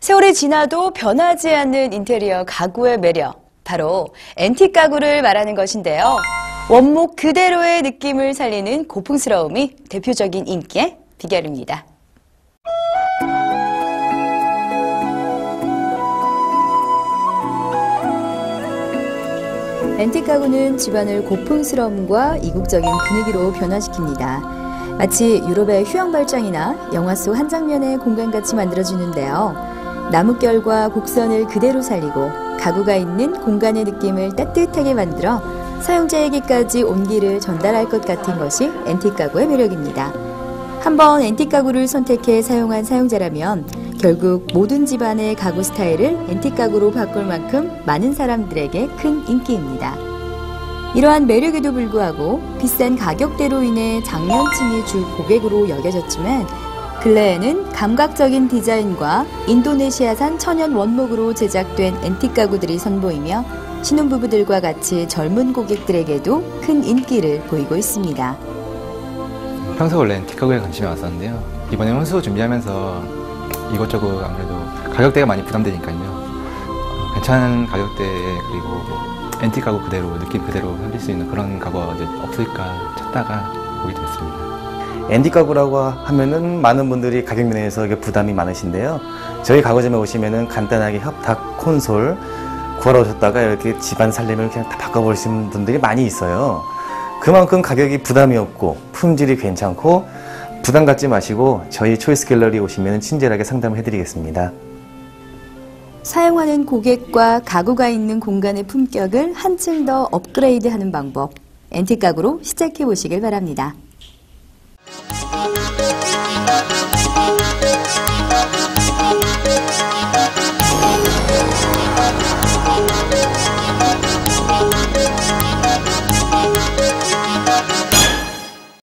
세월이 지나도 변하지 않는 인테리어 가구의 매력. 바로 앤틱 가구를 말하는 것인데요. 원목 그대로의 느낌을 살리는 고풍스러움이 대표적인 인기의 비결입니다. 앤틱 가구는 집안을 고풍스러움과 이국적인 분위기로 변화시킵니다. 마치 유럽의 휴양발장이나 영화 속 한 장면의 공간같이 만들어주는데요. 나뭇결과 곡선을 그대로 살리고 가구가 있는 공간의 느낌을 따뜻하게 만들어 사용자에게까지 온기를 전달할 것 같은 것이 앤틱 가구의 매력입니다. 한번 앤틱 가구를 선택해 사용한 사용자라면 결국 모든 집안의 가구 스타일을 앤틱 가구로 바꿀 만큼 많은 사람들에게 큰 인기입니다. 이러한 매력에도 불구하고 비싼 가격대로 인해 장년층이 주 고객으로 여겨졌지만 근래에는 감각적인 디자인과 인도네시아산 천연 원목으로 제작된 앤틱 가구들이 선보이며 신혼부부들과 같이 젊은 고객들에게도 큰 인기를 보이고 있습니다. 평소 원래 앤틱 가구에 관심이 왔었는데요. 이번에 혼수 준비하면서 이것저것 아무래도 가격대가 많이 부담되니까요. 괜찮은 가격대에 그리고 앤틱 가구 그대로 느낌 그대로 살릴 수 있는 그런 가구가 이제 없을까 찾다가 보게 됐습니다. 앤디 가구라고 하면은 많은 분들이 가격 면에서 부담이 많으신데요. 저희 가구점에 오시면은 간단하게 협탁 콘솔 구하러 오셨다가 이렇게 집안 살림을 그냥 다 바꿔보시는 분들이 많이 있어요. 그만큼 가격이 부담이 없고 품질이 괜찮고 부담 갖지 마시고 저희 초이스 갤러리 오시면 친절하게 상담을 해드리겠습니다. 사용하는 고객과 가구가 있는 공간의 품격을 한층 더 업그레이드하는 방법, 앤틱 가구로 시작해 보시길 바랍니다.